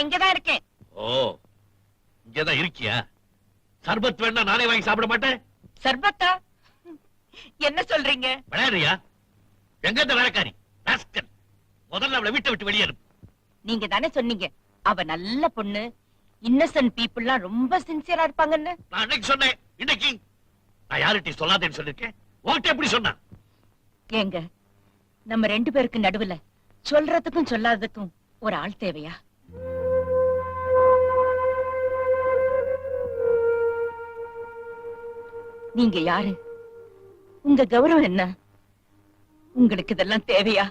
நான் இங்கதான் இருக்கேன். ஓ இங்கதான் இருக்கியா? சர்பத் வேணா நானே வாங்கி சாப்பிட மாட்டேன். சர்பத்தா? என்ன சொல்றீங்க? விளையாடுறியா? எங்க இந்த வேலைக்காரி ராஸ்கல். முதல்ல அவளை வீட்டை விட்டு வெளியே அனுப்பு. நீங்க தானே சொன்னீங்க. அவ நல்ல பொண்ணு. இன்னசென்ட் பீப்புள்லாம் ரொம்ப சின்சியரா இருப்பாங்கன்னு. நான் அன்னைக்கு சொன்னேன். இன்னைக்கு. நான் யார்கிட்டயும் சொல்லாதேன்னு சொல்லிருக்கேன் உன்கிட்ட எப்படி சொன்னா? ஏங்க நம்ம ரெண்டு பேருக்கு நடுவுல சொல்றதுக்கும் சொல்லாததுக்கும் ஒரு ஆள் தேவையா? நீங்க யாரு? உங்க கௌரவம் என்ன? உங்களுக்கு இதெல்லாம் தேவையா?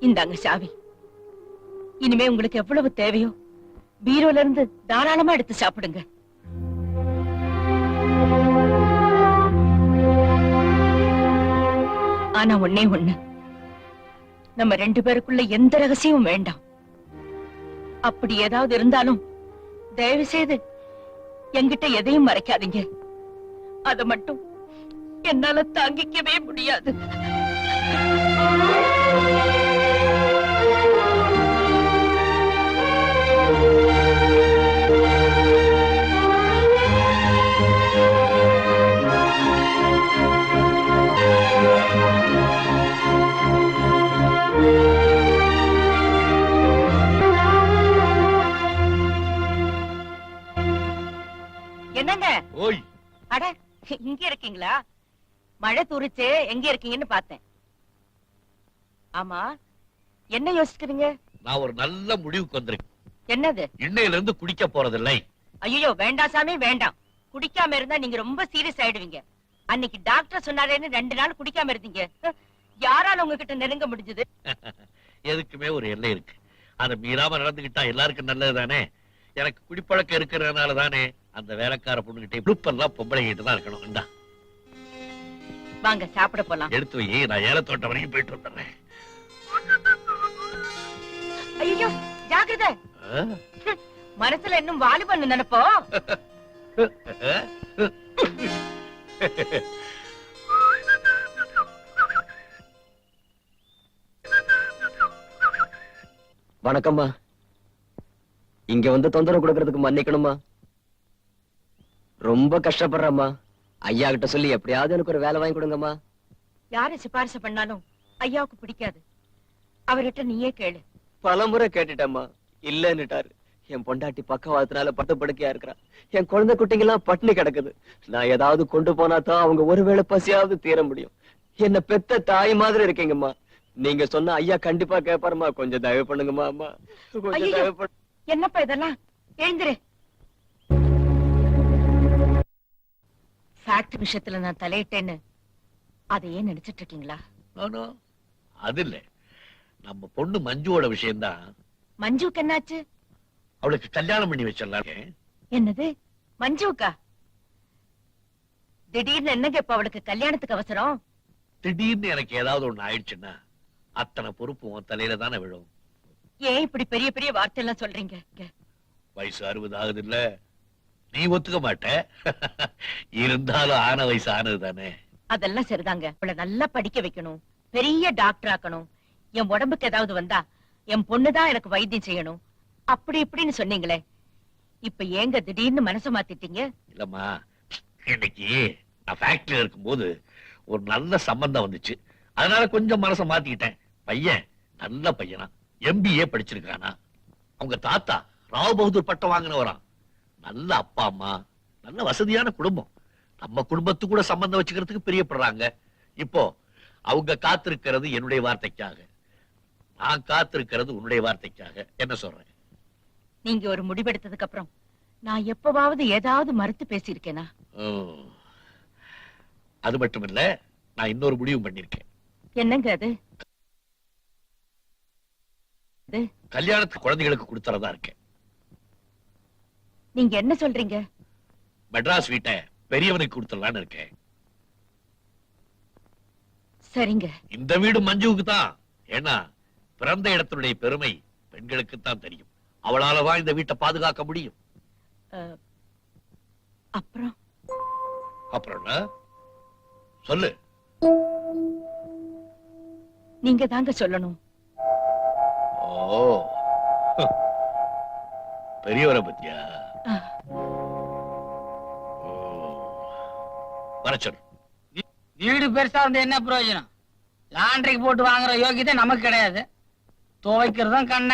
இந்தாங்க சாவி. இனிமே உங்களுக்கு எவ்வளவு தேவையோ பீரோல இருந்து தாராளமா எடுத்து சாப்பிடுங்க. ஆனா ஒன்னே ஒண்ணு. நம்ம ரெண்டு பேருக்குள்ள எந்த ரகசியமும் வேண்டாம். அப்படி ஏதாவது இருந்தாலும் தயவு செய்து என்கிட்ட எதையும் மறைக்காதீங்க. அத மட்டும் என்னால தாங்கிக்கவே முடியாது. என்னங்க? ஓய். அட இங்க இருக்கீங்களா? மழை தூரிச்சு எங்க இருக்கீங்கன்னு பார்த்தேன். ஆமா என்ன யோசிக்கிறீங்க? நான் ஒரு நல்ல முடிவுக்கு வந்திருக்கேன். என்னது? இன்னையில இருந்து குடிக்க போறதில்லை. ஐயோ வேண்டாம் சாமி வேண்டாம். குடிக்காம இருந்தா நீங்க ரொம்ப சீரியஸ் ஆயிடுவீங்க. அன்னைக்கு டாக்டர் சொன்னாரேன்னு ரெண்டு நாள் குடிக்காம இருந்தீங்க. யாரால உங்ககிட்ட நெருங்க முடிஞ்சது? எதுக்குமே ஒரு எல்லை இருக்கு. அதை மீறாம நடந்துகிட்டா எல்லாருக்கும் நல்லது தானே எனக்கு குடிப்பழக்கம் இருக்கிறதுனால தானே அந்த வேலைக்கார பொண்ணுகிட்ட குழுப்பெல்லாம் பொம்பளை கிட்ட தான் இருக்கணும். வாங்க சாப்பிட போலாம். எடுத்து வை. நான் ஏலத்தோட்டம் வரைக்கும் போயிட்டு வந்துடுறேன். ஐயோ ஜாக்கிரதை? மனசுல இன்னும் வாலிபன் நினைப்போ? வணக்கம்மா. இங்க வந்து தொந்தரவு கொடுக்கறதுக்கு மன்னிக்கணுமா ரொம்ப கஷ்டப்படுறேம்மா. ஐயா கிட்ட சொல்லி எப்படியாவது எனக்கு ஒரு வேலை வாங்கி கொடுங்கம்மா. யாரு சிபாரிசு பண்ணாலும் ஐயாவுக்கு பிடிக்காது. அவர்கிட்ட நீயே கேளு. பலமுறை கேட்டுட்டேம்மா. இல்லன்னுட்டாரு. என் பொண்டாட்டி பக்கவாதத்தினால பட்டு படுக்கையா இருக்கிறா. என் குழந்தை குட்டிங்க எல்லாம் பட்டினி கிடக்குது. நான் ஏதாவது கொண்டு போனா தான் அவங்க ஒருவேளை பசியாவது தீர முடியும். என்ன பெத்த தாய் மாதிரி இருக்கீங்கம்மா. நீங்க சொன்ன ஐயா கண்டிப்பா கேப்பாருமா கொஞ்சம் தயவு பண்ணுங்கம்மா அம்மா. கொஞ்சம் ஐயையோ. தயவு பண்ணு. என்னப்பா இதெல்லாம்? எழுந்திரு. ஃபேக்டரி விஷயத்துல நான் தலையிட்டேன்னு அதை ஏன் நினைச்சிட்டு இருக்கீங்களா. அது இல்ல. நம்ம பொண்ணு மஞ்சுவோட விஷயம்தான். மஞ்சுக்கு என்னாச்சு? அவளுக்கு கல்யாணம் பண்ணி வச்சிடலாம். என்னது? மஞ்சுக்கா? திடீர்னு என்னங்க இப்ப அவளுக்கு கல்யாணத்துக்கு அவசரம்? திடீர்னு எனக்கு ஏதாவது ஒண்ணு ஆயிடுச்சுன்னா அத்தனை பொறுப்பு உன் தலையில தானே விழும். ஏன் இப்படி பெரிய பெரிய வார்த்தை எல்லாம் சொல்றீங்க? வயசு அறுபது ஆகுது இல்ல. நீ ஒத்துக்க மாட்ட. இருந்தாலும் ஆன வயசு ஆனது தானே. அதெல்லாம் சரிதாங்க. அவளை நல்லா படிக்க வைக்கணும். பெரிய டாக்டர் ஆக்கணும். என் உடம்புக்கு ஏதாவது வந்தா என் பொண்ணுதான் எனக்கு வைத்தியம் செய்யணும். அப்படி இப்படின்னு சொன்னீங்களே. இப்ப ஏங்க திடீர்னு மனசு மாத்திட்டீங்க? இல்லம்மா இன்னைக்கு நான் ஃபேக்டரியில இருக்கும்போது ஒரு நல்ல சம்பந்தம் வந்துச்சு. அதனால கொஞ்சம் மனசை மாத்திக்கிட்டேன். பையன் நல்ல பையனா. எம்பிஏ படிச்சிருக்கானா. அவங்க தாத்தா ராவ் பகதூர் பட்டம் வாங்கினவராம் நல்ல அப்பா அம்மா. நல்ல வசதியான குடும்பம். நம்ம குடும்பத்து கூட சம்பந்தம் வச்சுக்கிறதுக்கு பிரியப்படுறாங்க. இப்போ அவங்க காத்திருக்கிறது என்னுடைய வார்த்தைக்காக. நான் காத்திருக்கிறது உன்னுடைய வார்த்தைக்காக. என்ன சொல்றேன்? நீங்க ஒரு முடிவெடுத்ததுக்கு அப்புறம் நான் எப்பவாவது ஏதாவது மறுத்து பேசியிருக்கேனா. அது மட்டும் இல்ல நான் இன்னொரு முடிவு பண்ணிருக்கேன் என்னங்க அது? கல்யாணத்துக்கு குழந்தைகளுக்கு கொடுத்துறதா இருக்கேன். நீங்க என்ன சொல்றீங்க? மெட்ராஸ் வீட்டை பெரியவனுக்கு கொடுத்துடலான்னு இருக்கேன். சரிங்க. இந்த வீடு மஞ்சுவுக்கு தான். ஏன்னா பிறந்த இடத்தினுடைய பெருமை பெண்களுக்கு தான் தெரியும். அவளால தான் இந்த வீட்டை பாதுகாக்க முடியும். அஹ், அப்புறம்? அப்புறம் என்ன? சொல்லு. நீங்க தாங்க சொல்லணும். ஓ. பெரியவரை பத்தியா. வர சொல்லு வீடு பெருசா இருந்தா என்ன பிரயோஜனம்? லாண்டரிக்கு போட்டு வாங்குற யோகியதை நமக்கு கிடையாது. துவைக்கிறதும் கண்ண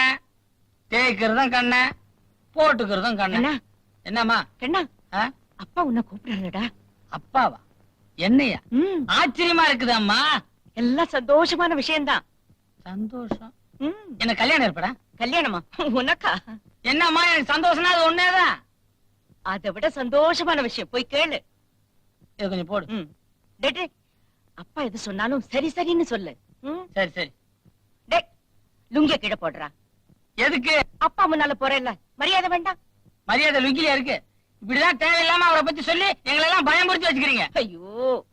தேய்க்கிறதும் கண்ண போட்டுக்கிறதும் கண்ண. என்னம்மா? கண்ணா? அப்பா உன்னை கூப்பிடுறாங்கடா அப்பாவா? என்னையா? ஆச்சரியமா இருக்குது அம்மா எல்லாம் சந்தோஷமான விஷயம்தான். சந்தோஷம். என்ன கல்யாணம் ஏற்படா? கல்யாணமா? உனக்கா? என்னம்மா எனக்கு சந்தோஷம்னா அது ஒன்னேதான் அதை விட சந்தோஷமான விஷயம். போய் கேளு. இது கொஞ்சம் போடு. ம். டே டே, அப்பா எது சொன்னாலும் சரி சரின்னு சொல்லு. ம்? சரி சரி. டே லுங்கிய கீழே போடுறா. எதுக்கு? அப்பா முன்னால போறேல்ல மரியாதை வேண்டாம். மரியாதை லுங்கிலியா இருக்கு. இப்படிதான் தேவையில்லாம அவரை பத்தி சொல்லி எங்களை எல்லாம் பயமுறுத்தி வச்சுக்கிறீங்க. ஐயோ.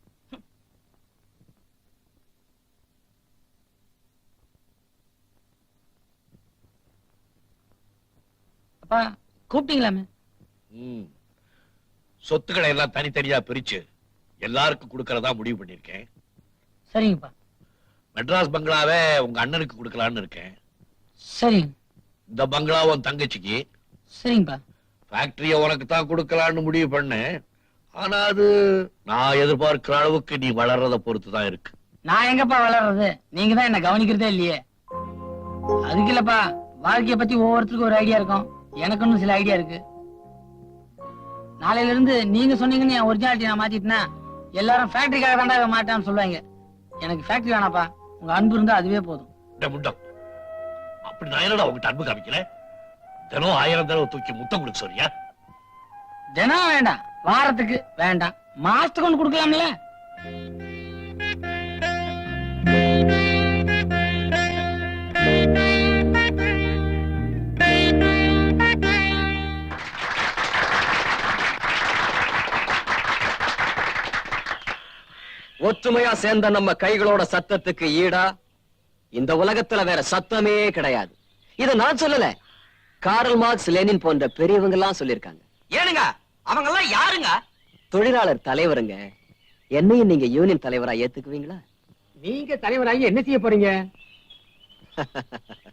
அப்பா கூப்பிட்டீங்களாமே. சொத்துக்களை எல்லாம் தனித்தனியா பிரிச்சு எல்லாருக்கும் கொடுக்கறதா முடிவு பண்ணிருக்கேன் சரிங்கப்பா. மெட்ராஸ் பங்களாவை உங்க அண்ணனுக்கு கொடுக்கலான்னு இருக்கேன். சரிங்க. இந்த பங்களாவை உன் தங்கச்சிக்கு. சரிங்கப்பா. ஃபேக்டரிய உனக்கு தான் கொடுக்கலான்னு முடிவு பண்ணேன். ஆனா அது நான் எதிர்பார்க்கிற அளவுக்கு நீ வளர்றத பொறுத்து தான் இருக்கு. நான் எங்கப்பா வளர்றது? நீங்க தான் என்ன கவனிக்கிறதே இல்லையே. அதுக்கு இல்லப்பா வாழ்க்கைய பத்தி ஒவ்வொருத்தருக்கும் ஒரு ஐடியா இருக்கும். எனக்கு இன்னும் சில ஐடியா இருக்கு. நாளையில இருந்து நீங்க சொன்னீங்கன்னு என் ஒரிஜினாலிட்டி நான் மாத்திட்டேன்னா எல்லாரும் ஃபேக்டரிக்காக தாண்டா மாட்டான்னு சொல்லுவாங்க. எனக்கு ஃபேக்டரி வேணாப்பா. உங்க அன்பு இருந்தா அதுவே போதும். அப்படி நான் என்னடா உங்ககிட்ட அன்பு காமிக்கிறேன்? தினம் ஆயிரம் தடவை தூக்கி முத்தம் கொடுக்க சொல்றியா? தினம் வேண்டாம். வாரத்துக்கு வேண்டாம். மாசத்துக்கு ஒண்ணு கொடுக்கலாம்ல? ஒற்றுமையா சேர்ந்த நம்ம கைகளோட சத்தத்துக்கு ஈடா? இந்த உலகத்துல வேற சத்தமே கிடையாது. இத நான் சொல்லல. காரல் மார்க்ஸ் லெனின் போன்ற பெரியவங்க எல்லாம் சொல்லிருக்காங்க ஏனுங்க? அவங்க எல்லாம் யாருங்க? தொழிலாளர் தலைவருங்க. என்னையும் நீங்க யூனியன் தலைவரா ஏத்துக்குவீங்களா? நீங்க தலைவராகி என்ன செய்ய போறீங்க?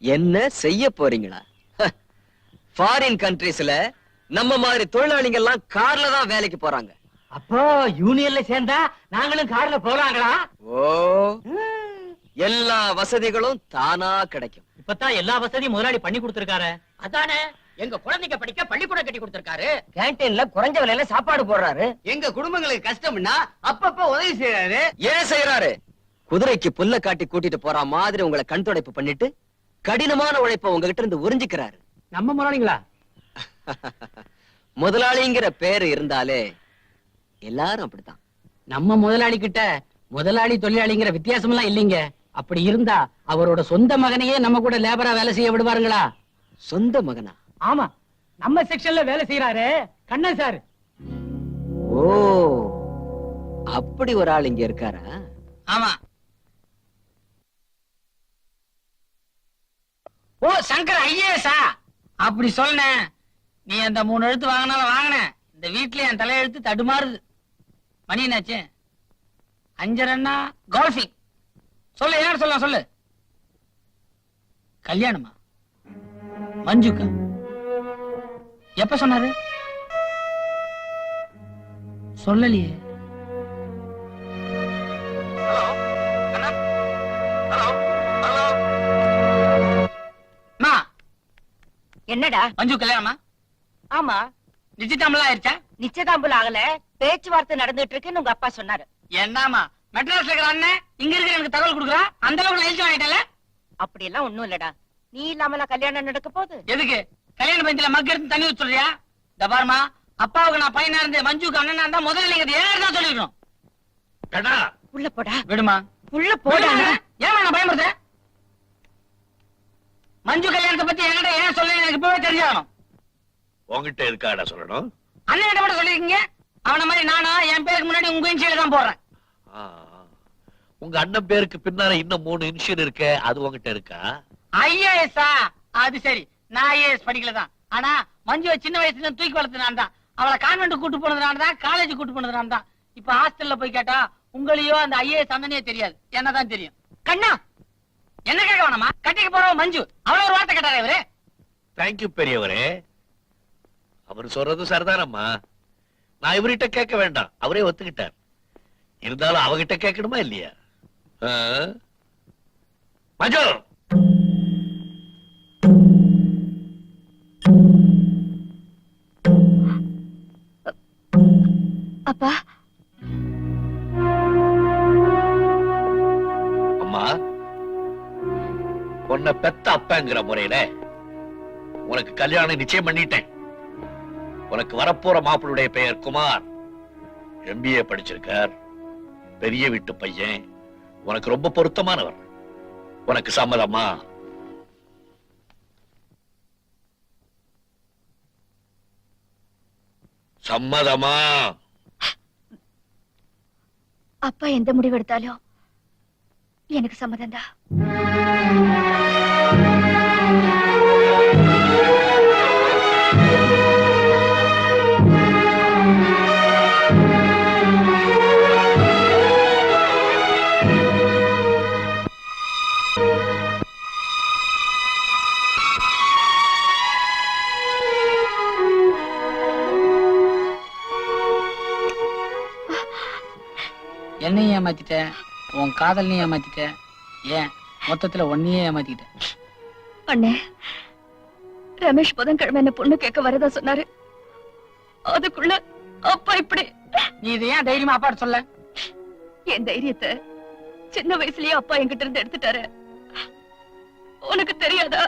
என்ன செய்ய போறீங்களா? ஃபாரின் கண்ட்ரீஸ்ல நம்ம மாதிரி தொழிலாளிங்க எல்லாம் கார்ல தான் வேலைக்கு போறாங்க. அப்போ யூனியன்ல சேர்ந்தா நாங்களும் கார்ல போலாங்களா? ஓ எல்லா வசதிகளும் தானா கிடைக்கும். இப்பதான் எல்லா வசதியும் முதலாளி பண்ணி கொடுத்திருக்காரு. அதானே எங்க குழந்தைங்க படிக்க பள்ளிக்கூடம் கட்டி கொடுத்திருக்காரு. கேன்டீன்ல குறைஞ்ச விலையில சாப்பாடு போடுறாரு. எங்க குடும்பங்களுக்கு கஷ்டம்னா அப்பப்ப உதவி செய்யறாரு ஏன் செய்யறாரு குதிரைக்கு புல்ல காட்டி கூட்டிட்டு போற மாதிரி உங்களை கண் துடைப்பு பண்ணிட்டு கடினமான உழைப்ப உங்ககிட்ட இருந்து உறிஞ்சிக்கிறாரு. நம்ம முதலாளிங்களா? முதலாளிங்கிற பேரு இருந்தாலே எல்லாரும் அப்படித்தான். நம்ம முதலாளி கிட்ட முதலாளி தொழிலாளிங்கிற வித்தியாசம் எல்லாம் இல்லைங்க. அப்படி இருந்தா அவரோட சொந்த மகனையே நம்ம கூட லேபரா வேலை செய்ய விடுவாருங்களா? சொந்த மகனா? ஆமா. நம்ம செக்ஷன்ல வேலை செய்யறாரு கண்ணன் சார். ஓ அப்படி ஒரு ஆள் இங்க இருக்காரா? ஆமா. ஓ சங்கர் ஐஏஎஸ்ஆ அப்படி சொன்னேன். நீ அந்த மூணு எழுத்து வாங்கினாலும் வாங்கின இந்த வீட்ல என் தலையெழுத்து தடுமாறுது. மணி என்னாச்சு? அஞ்சரண்ணா கோல்ஃபிங் சொல்லு யார் சொல்ல சொல்லு. கல்யாணமா? மஞ்சுக்கா? எப்ப சொன்னாரு? சொல்லலையே. என்னடா? மஞ்சு கல்யாணமா? ஆமா. நிச்சயதாமலாம் ஆயிருச்சா? நிச்சயதாம்பூல் ஆகல. பேச்சுவார்த்தை நடந்துட்டு இருக்குன்னு உங்க அப்பா சொன்னாரு. என்னமா மெட்ராஸ்ல இருக்கிற அண்ணன் இங்க இருக்கிற எனக்கு தகவல் கொடுக்குறா? அந்த அளவுக்கு நான் எழுதி வாங்கிட்டேன்ல? அப்படி எல்லாம் ஒண்ணும் இல்லடா. நீ இல்லாமல கல்யாணம் நடக்க போகுது. எதுக்கு? கல்யாண பஞ்சில மக்க எடுத்து தண்ணி ஊத்த சொல்றியா? இந்த பாருமா அப்பாவுக்கு நான் பையனா இருந்து மஞ்சுக்கு அண்ணனா இருந்தா முதல்ல நீங்க ஏன் தான் கடா உள்ள போடா. விடுமா உள்ள போடா. ஏன் நான் பயமுறுத்தேன் மஞ்சு கல்யாணத்தை பத்தி என்கிட்ட ஏன் சொல்ல எனக்கு இப்பவே தெரிஞ்சாகணும். உன்கிட்ட இருக்காடா சொல்லணும்? அண்ணன் கிட்ட கூட சொல்லிருக்கீங்க அவன மாதிரி நானா என் பேருக்கு முன்னாடி உங்க இன்சியல தான் போடுறேன் ஆ, உங்க அண்ணன் பேருக்கு பின்னால இன்னும் மூணு இன்ஷியல் இருக்கே அது உன்கிட்ட இருக்கா? ஐஏஎஸ்ஆ அது சரி. நான் ஐஏஎஸ் படிக்கல தான். ஆனா மஞ்சுவை சின்ன வயசுல தூக்கி வளர்த்து நான் தான். அவளை கான்வென்ட் கூட்டு போனது நான் தான் காலேஜ் கூட்டு போனது நான் தான். இப்ப ஹாஸ்டல்ல போய் கேட்டா உங்களையோ அந்த ஐஏஎஸ் அண்ணனே தெரியாது. என்னதான் தெரியும். கண்ணா! என்ன கேட்க வேணாமா? கட்டிக்க போறவ மஞ்சு. அவ்வளவு ஒரு வார்த்தை கேட்டாரே இவரு. தேங்க்யூ பெரியவரே. அவர் சொல்றது சரிதானம்மா? நான் இவர்கிட்ட கேட்க வேண்டாம். அவரே ஒத்துக்கிட்டார். இருந்தாலும் அவகிட்ட கேட்கணுமா இல்லையா? மஞ்சு! அப்பா. அம்மா உன்னை பெத்த அப்பங்கிற முறையில உனக்கு கல்யாணம் நிச்சயம் பண்ணிட்டேன். உனக்கு வரப்போற மாப்பிளுடைய பெயர் குமார். எம்பிஏ படிச்சிருக்கார். பெரிய வீட்டு பையன். உனக்கு ரொம்ப பொருத்தமானவர். உனக்கு சம்மதமா? சம்மதமா? அப்பா எந்த முடிவு எடுத்தாலும் எனக்கு சம்மதம் தான் என்னையும் ஏமாத்திட்ட உன் காதலையும் ஏமாத்திட்ட ஏன்? மொத்தத்துல ஒன்னையே ஏமாத்திக்கிட்ட அண்ணே ரமேஷ் புதன்கிழமை என்ன பொண்ணு கேட்க வரதா சொன்னாரு. அதுக்குள்ள அப்பா இப்படி. நீ இதை ஏன் தைரியமா அப்பாட்ட சொல்ல? என் தைரியத்தை சின்ன வயசுலயே அப்பா என்கிட்ட இருந்து எடுத்துட்டாரு. உனக்கு தெரியாதா?